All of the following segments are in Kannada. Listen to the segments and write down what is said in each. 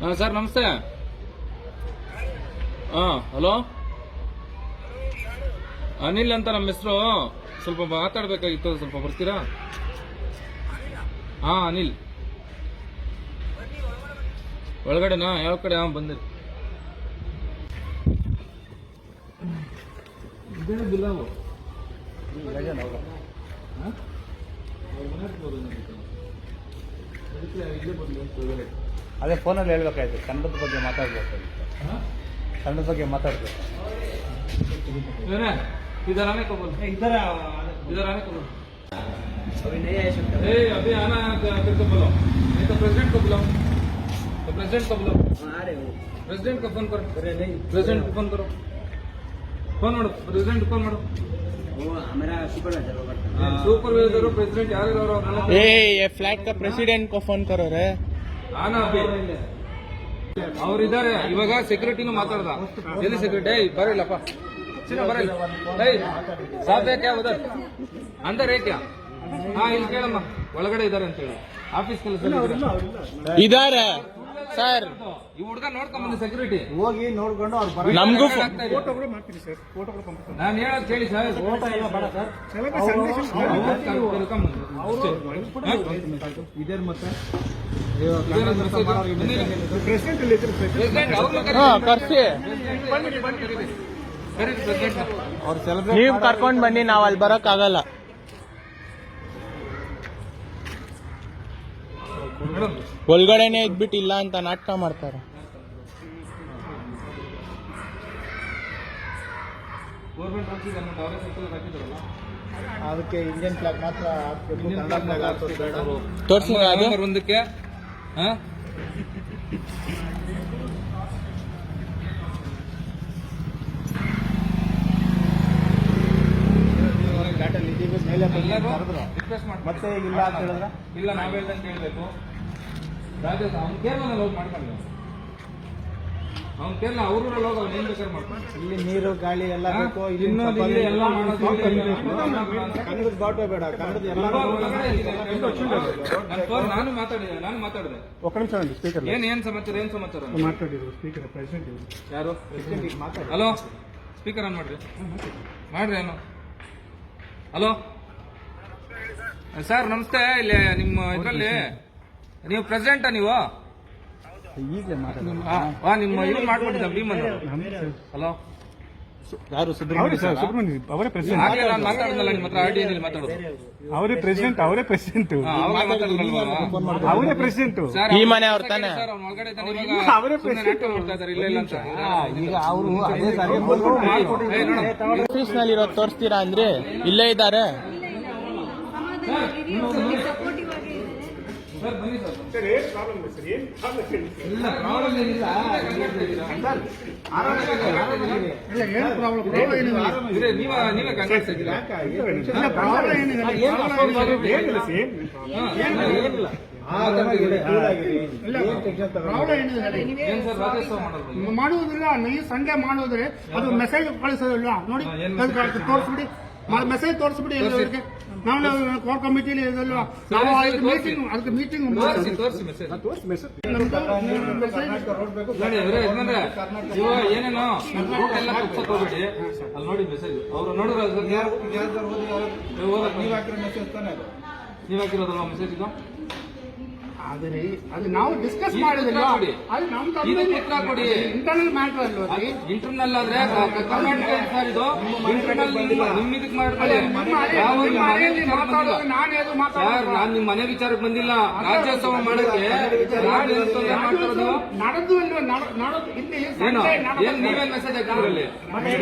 ಹಾಂ, ಸರ್, ನಮಸ್ತೆ. ಹಾಂ, ಹಲೋ? ಅನಿಲ್ ಅಂತ ನಮ್ಮ ಹೆಸರು. ಸ್ವಲ್ಪ ಮಾತಾಡಬೇಕಾಗಿತ್ತು, ಸ್ವಲ್ಪ ಬರ್ತೀರಾ? ಹಾಂ ಅನಿಲ್ ಒಳಗಡೆನಾ? ಯಾವ ಕಡೆ? ಹಾಂ ಬಂದಿರಿ ಇದೇನು ಅದೇ ಫೋನಲ್ಲಿ ಹೇಳ್ಬೇಕಾಯ್ತು ಕನ್ನಡದ ಬಗ್ಗೆ ಮಾತಾಡ್ಬೇಕು ಕನ್ನಡದ ಬಗ್ಗೆ ಮಾತಾಡ್ಬೇಕು. ಏ ಪ್ರೆಸಿಡೆಂಟ್ ಪ್ರೆಸಿಡೆಂಟ್ ಫೋನ್ करो ಪ್ರೆಸಿಡೆಂಟ್ ಫೋನ್ کرو ಫೋನ್ ಮಾಡು ಪ್ರೆಸಿಡೆಂಟ್ ಫೋನ್ ಮಾಡು ಓ ಪ್ರೆಸಿಡೆಂಟ್ ಯಾರು ಯಾರ್ ಫ್ಲಾಟ್ ಕ ಪ್ರೆಸಿಡೆಂಟ್ ಫೋನ್ ಕರೋರೆ ಅವ್ರಿದ್ದಾರೆ. ಇವಾಗ ಸೆಕ್ಯೂರಿಟಿನೂ ಮಾತಾಡ್ದ. ಎಲ್ಲಿ ಸೆಕ್ಯೂರಿಟಿ ಏಯ್ ಬರಲ್ಲಪ್ಪ ಬರಲ್ಲ ಏಯ್ ಸಾಬ್ ಯಾಕೆ ಉದರ್ ಅಂದ್ರೆ ಏಕ್ಯ ಹಾ ಇಲ್ಲಿ ಕೇಳಮ್ಮ. ಒಳಗಡೆ ಇದ್ದಾರೆ ಅಂತ ಹೇಳಿ ಆಫೀಸ್ ಕೆಲಸ ಇದ್ದಾರೆ. ಸರ್. ಈ ಹುಡುಗ ನೋಡ್ಕೊಂಡ್ ಸೆಕ್ಯೂರಿಟಿ ಹೋಗಿ ನೋಡ್ಕೊಂಡು ಅವ್ರು ಬರ ನಮಗೂ ಫೋಟೋಗಳು ಮಾಡ್ತೀನಿ ಸರ್. ಫೋಟೋಗಳು ಕಂಪ್ಲೀಟ್ ನಾನು ಹೇಳೋದು ಕೇಳಿ ಸರ್. ಫೋಟೋ ಎಲ್ಲ ಬೇಡ ಸರ್. ಇದೇನು ಮತ್ತೆ. ಪ್ರೆಸಿಡೆಂಟ್ ಇಲ್ಲಿ ಕರ್ಸಿ. ಅವ್ರು ಸೆಲೆಬ್ರೇಟ್ ನೀವು ಕರ್ಕೊಂಡು ಬನ್ನಿ ನಾವು ಅಲ್ಲಿ ಬರೋಕ್ಕಾಗಲ್ಲ ಒಳಗಡೆನೆ ಇದ್ಬಿಟ್ಟು ಇಲ್ಲ ಅಂತ ನಾಟಕ ಮಾಡ್ತಾರೆ. ಅದಕ್ಕೆ ಇಂಡಿಯನ್ ಫ್ಲಾಗ್ ಮಾತ್ರ ತೋರ್ಸಿ ಒಂದಕ್ಕೆ ಹಾ. ರಿಕ್ವೆಸ್ಟ್ ಮಾಡಿ ಮತ್ತೆ ಇಲ್ಲ ಅಂತ ಹೇಳಿದ್ರೆ? ಇಲ್ಲ ನಾವೇ ಅಂತ ಕೇಳಬೇಕು. ರಾಜೇಶ್ ಅವ್ನ ಕೇರಳ ಲವ್ ಮಾಡ್ಕೊಂಡು ಅವ್ನ ಕೇರಳ ಅವರು ಲವ್ ಅವ್ನು ಏನ್ ಬೇಕಾದ್ರೆ ಮಾಡ್ಕೊಂಡು ಇಲ್ಲಿ ನೀರು ಗಾಳಿ ಎಲ್ಲ ಬೇಕು ಇನ್ನೊಂದು ಇಲ್ಲಿ ಎಲ್ಲ ಮಾಡೋದು ಕನ್ನಡದ ಬಾಟೋ ಬೇಡ ಕನ್ನಡದ ಎಲ್ಲ ನಾನು ಮಾತಾಡಿದೆ ನಾನು ಮಾತಾಡಿದೆ. ಒಕ್ಕ ನಿಮಿಷ ಒಂದು ಸ್ಪೀಕರ್ ಏನ್ ಏನ್ ಸಮಾಚಾರ ಏನ್ ಸಮಾಚಾರ? ಮಾತಾಡಿದ್ರು ಸ್ಪೀಕರ್ ಪ್ರೆಸಿಡೆಂಟ್ ಯಾರು? ಪ್ರೆಸಿಡೆಂಟ್ ಮಾತಾಡಿ ಹಲೋ? ಸ್ಪೀಕರ್ ಆನ್ ಮಾಡ್ರಿ. ಮಾಡ್ರಿ ಏನು ಹಲೋ? ಸರ್ ನಮಸ್ತೆ ಇಲ್ಲಿ ನಿಮ್ಮ ಇದರಲ್ಲಿ. ನೀವು ಪ್ರೆಸಿಡೆಂಟಾ ನೀವು? ಈಗಲೇ ನಿಮ್ಮ ಇದು ಮಾಡ್ಕೊಂಡಿದ್ದ ಭೀಮನ್ ಹಲೋ ಯಾರು ಸುಬ್ರಹ್ಮಣ್ಯ ಸರ್ ಸುಬ್ರಹ್ಮಣ್ಯ ಅವರೇ ಪ್ರೆಸಿಡೆಂಟ್ ಹಾಗೆ ನಾನು ಮಾತಾಡಿದ್ನಲ್ಲ ನಿಮ್ಮ ಹತ್ರ ಆರ್ ಡಿ ಎಲ್ಲಿ ಮಾತಾಡೋದು ಅವರೇ. ಪ್ರೆಸಿಡೆಂಟ್ ಅವರೇ. ಪ್ರೆಸಿಡೆಂಟ್? ಅವರೇ ಪ್ರೆಸಿಡೆಂಟ್ ಈ ಅವ್ರು ಮನೆ ಅವ್ರ ತಾನೇ? ಸರ್, ಅವ್ನು ಒಳಗಡೆ ಇದ್ದಾನೆ ಇವಾಗ. ಅವರೇ ಸುಮ್ನೆ ನಾಟಕ ಮಾಡ್ತಾ ಇದ್ದಾರೆ, ಇಲ್ಲ ಇಲ್ಲ ಅಂತ. ಈಗ ಅವರು ಅದೇ ಸರ್ ಏ, ನೋಡು. ಆಫೀಸ್ನಲ್ಲಿ ತೋರಿಸ್ತೀರಾ ಅಂದ್ರೆ ಇಲ್ಲೇ ಇದ್ದಾರೆ. ಸರ್, ಬನ್ನಿ ಸರ್. ಇದ್ರೆ ನೀವ ನೀವೇ ಕಾಂಗ್ರೆಸ್ ಇದ್ದೀರಾ ಏನ್ ಸರ್ ರಾಜ್ಯೋತ್ಸವ ಮಾಡೋದು ಮಾಡುವುದಿಲ್ಲ ನೀವು ಸಂಡೇ ಮಾಡುವುದ್ರೆ ಅದು ಮೆಸೇಜ್ ಕಳಿಸೋದಿಲ್ಲ ನೋಡಿ ಹಾ, ಏನ್ ಅದಕ್ಕೆ ಅದಕ್ಕೆ ತೋರಿಸ್ಬಿಡಿ ಮೆಸೇಜ್ ತೋರಿಸ್ಬಿಡಿ ಎಲ್ಲರಿಗೆ ನಾವು ಕೋರ್ ಕಮಿಟಿಲಿ ಇದೆಲ್ಲ ನಾವು ಅದಕ್ಕೆ ಮೀಟಿಂಗ್ ಅದಕ್ಕೆ ಮೀಟಿಂಗ್ ತೋರಿಸಿ ತೋರಿಸಿ ಮೆಸೇಜ್ ನೋಡಿ ಇವರೇ ಯಜಮಾನ್ರೆ ಇವ ಏನೇನೋ ರೂಟ್ ಎಲ್ಲ ತಪ್ಸಕ್ ಹೋಗ್ಬೇಡಿ. ಅಲ್ಲಿ ನೋಡಿ ಮೆಸೇಜ್ ಅವ್ರು ನೋಡಿದ್ರ ನೀವ್ ಹಾಕಿರೋದಲ್ವಾ ಮೆಸೇಜ್ ಇದು? ಆದರೆ ಅದು ನಾವು ಡಿಸ್ಕಸ್ ಮಾಡಿದ್ರೆ ಕೊಡಿ. ಅದು ನಮ್ಮ ಇದು ಕೊಡಿ. ಇಂಟರ್ನಲ್ ಮ್ಯಾಟರ್ ಅಲ್ವಾ? ಇಂಟರ್ನಲ್ ಆದ್ರೆ ಕರ್ನಾಟಕ ಸರ್ ಇದು ಇಂಟರ್ನಲ್ ನಿಮ್ ಇದಕ್ ಮಾಡ್ಕೊಳ್ಳಿ ನಿಮ್ಮ ಮನೆ- ನಿಮ್ಮ ಮನೆಯಲ್ಲಿ ವಿಚಾರಕ್ಕೆ ಮಾತಾಡೋದು ಬಂದಿಲ್ಲ. ನಾನೇ ಅದು ಸರ್ ನಾನ್ ನಿಮ್ ಮನೆ ವಿಚಾರಕ್ಕೆ ಬಂದಿಲ್ಲ. ರಾಜ್ಯೋತ್ಸವ ಮಾಡಕ್ಕೆ ನಾನು ಏನ್ ತೊಂದ್ರೆ ಮಾಡ್ತಿರೋದು ನಡೆದು ಇಲ್ವೋ ನಡ- ನಡೆದು ಇಲ್ಲಿ ಏನು? ಏನ್ ನೀವೇನ್ ಮೆಸೇಜ್ ಹಾಕಿದ್ರಲ್ಲಿ?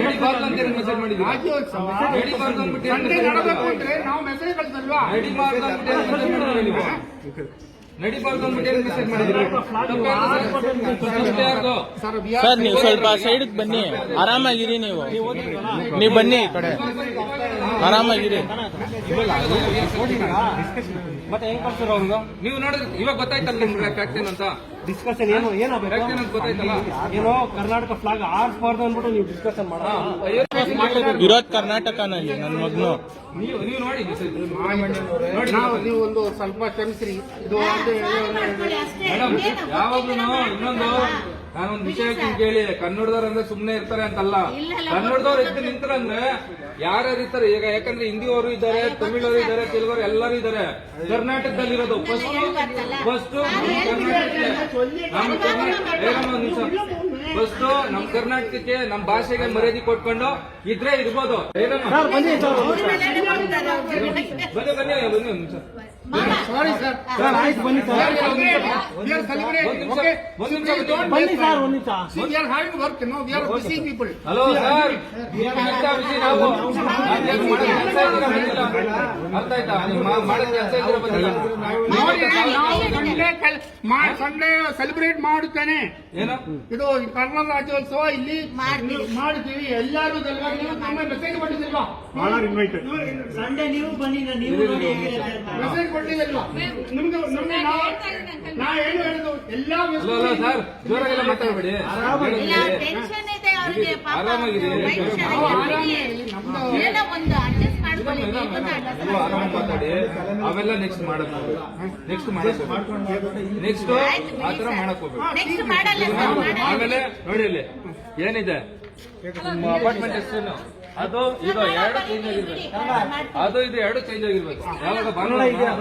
ನಡಿಬಾರ್ದು ಅಂತ ಏನ್ ಮೆಸೇಜ್ ಮಾಡಿದ್ರಿ ರಾಜ್ಯೋತ್ಸವ? ನಡಿಬಾರ್ದು ಅಂದ್ಬಿಟ್ಟು ಏನ್ ಸಂಡೇ message ನಡೆದಬೇಕು ಮಾಡಿದ್ರಿ? ಅಂದ್ರೆ ನಾವು ಮೆಸೇಜ್ ಕಳಿಸಲ್ವಾ ನಡಿಬಾರ್ದು ಅಂದ್ಬಿಟ್ಟು ಏನ್ ಮೆಸೇಜ್ ಮಾಡಿದ್ರಿ ನೀವು? ಸರ್ ನೀವು ಸ್ವಲ್ಪ ಸೈಡ್ ಬನ್ನಿ. ಆರಾಮಾಗಿರಿ ನೀವು. ನೀವು ಬನ್ನಿ ಈ ಕಡೆ. ಆರಾಮಾಗಿರಿ. ಮತ್ತೆ ಹೆಂಗ್ ಕೊಡ್ತಾರ ಅವ್ರಿಗೆ ನೀವು ನೋಡಿದ್ರೆ ಇವಾಗ ಗೊತ್ತಾಯ್ತಲ್ಲ ನಿಮ್ಗೆ ಅಂತ? ಡಿಸ್ಕಷನ್ ಏನು ಏನಾಗಬೇಕು ಏನೋ ಕರ್ನಾಟಕ ಫ್ಲಾಗ್ ಆರಿಸಬಾರ್ದು ಅಂದ್ಬಿಟ್ಟು ನೀವು ಡಿಸ್ಕಷನ್ ಮಾಡೋ ವಿರೋಧ ಕರ್ನಾಟಕನಲ್ಲಿ ನನ್ನ ಮಗ್ನು. ನೀವು ಒಂದು ಸ್ವಲ್ಪ ಕ್ಷಮಿಸ್ರಿ. ಇದು ಒಂದು ಯಾವಾಗ್ಲೂ ಇನ್ನೊಂದು ನಾನೊಂದು ವಿಷಯ ಕೇಳಿ ಕನ್ನಡದವ್ರು ಅಂದ್ರೆ ಸುಮ್ನೆ ಇರ್ತಾರೆ ಅಂತಲ್ಲ. ಕನ್ನಡದವ್ರು ಎದ್ದು ನಿಂತರಂದ್ರೆ ಯಾರ್ಯಾರು ಇರ್ತಾರೆ? ಈಗ ಯಾಕಂದ್ರೆ ಹಿಂದಿಯವರು ಇದ್ದಾರೆ ತಮಿಳವರು ಇದ್ದಾರೆ ತೆಲುಗರು ಎಲ್ಲರೂ ಇದ್ದಾರೆ. ಕರ್ನಾಟಕದಲ್ಲಿರೋದು ಫಸ್ಟ್ ಫಸ್ಟ್ ಕರ್ನಾಟಕ ಫಸ್ಟ್ ನಮ್ಮ ಕರ್ನಾಟಕಕ್ಕೆ ನಮ್ಮ ಭಾಷೆಗೆ ಮರ್ಯಾದೆ ಕೊಟ್ಕೊಂಡು ಇದ್ರೆ ಇರ್ಬೋದು. ಬನ್ನಿ ಬನ್ನಿ ಬನ್ನಿ ಒಂದು ನಿಮಿಷ. ಸಾರಿ ಸರ್ ಆಯ್ತು ಬನ್ನಿ. ಒಂದ್ ನಿಮಿಷ ಬನ್ನಿ. ನಿಮಿಷ. ಹಲೋ ಬಿಸಿ ನಾವು ಅರ್ಥ ಆಯ್ತಾ ನೀವು ಕೆಲಸ ಬಂದಿಲ್ಲ ನೋಡಿ ನಾವು ಸಂಡೇ ಸಂಡೇ ಸೆಲೆಬ್ರೇಟ್ ಮಾಡುತ್ತೇನೆ ಏನು ಇದು ಕರ್ನಾಟಕ ರಾಜ್ಯೋತ್ಸವ ಇಲ್ಲಿ ಮಾಡ್ತೀವಿ ಎಲ್ಲರೂ ಮೆಸೇಜ್ ಕೊಟ್ಟಿದ್ದಿಲ್ವಾ ಸಂಡೇ ನೀವು ಬನ್ನಿ ನೀವು ನೋಡಿ ಮೆಸೇಜ್ ಕೊಟ್ಟಿದ್ದಿಲ್ವಾ ನಿಮ್ಗೆ ನಿಮ್ಗೆ ನಾ ಏನು ಹೇಳುದು ಎಲ್ಲಾ ಅಲ್ಲ ಅಲ್ಲ ಸರ್ ಜೋರಾಗೆಲ್ಲ ಮಾತಾಡಬೇಡಿ. ಇಲ್ಲ ಟೆನ್ಷನ್ ಇದೆ ಅವ್ರಿಗೆ ಪಾಪ ಆರಾಮಾಗಿದೆ. ವಯಸ್ಸಾಗಿದೆ. ನಾವು ಏನೋ ಒಂದು ಅಡ್ಜಸ್ಟ್ ಮಾಡ್ಕೊಳ್ಳಿ ಅಂತ adjust ಆರಾಮಾಗಿ ಮಾತಾಡಿ. ಅವೆಲ್ಲ ನೆಕ್ಸ್ಟ್ ಮಾಡಕ್ ನೆಕ್ಸ್ಟ್ ಮಾಡಕ್ ನೆಕ್ಸ್ಟ್ ಆ ತರ ಮಾಡಕ್ ಹೋಗ್ಬೇಕು ನೆಕ್ಸ್ಟ್ ಮಾಡಲ್ಲ ಸರ್ ಆಮೇಲೆ ನೋಡಿ ಇಲ್ಲಿ ಏನಿದೆ? ನಿಮ್ಮ ಅಪಾರ್ಟ್ಮೆಂಟ್ ಹೆಸರೇನು? ಅದು ಇದು ಎರಡು ಚೇಂಜ್ ಆಗಿರ್ಬೇಕು. ಅದು ಇದು ಎರಡು ಚೇಂಜ್ ಆಗಿರ್ಬೇಕು. ಯಾವಾಗ ಭಾನುವಾರ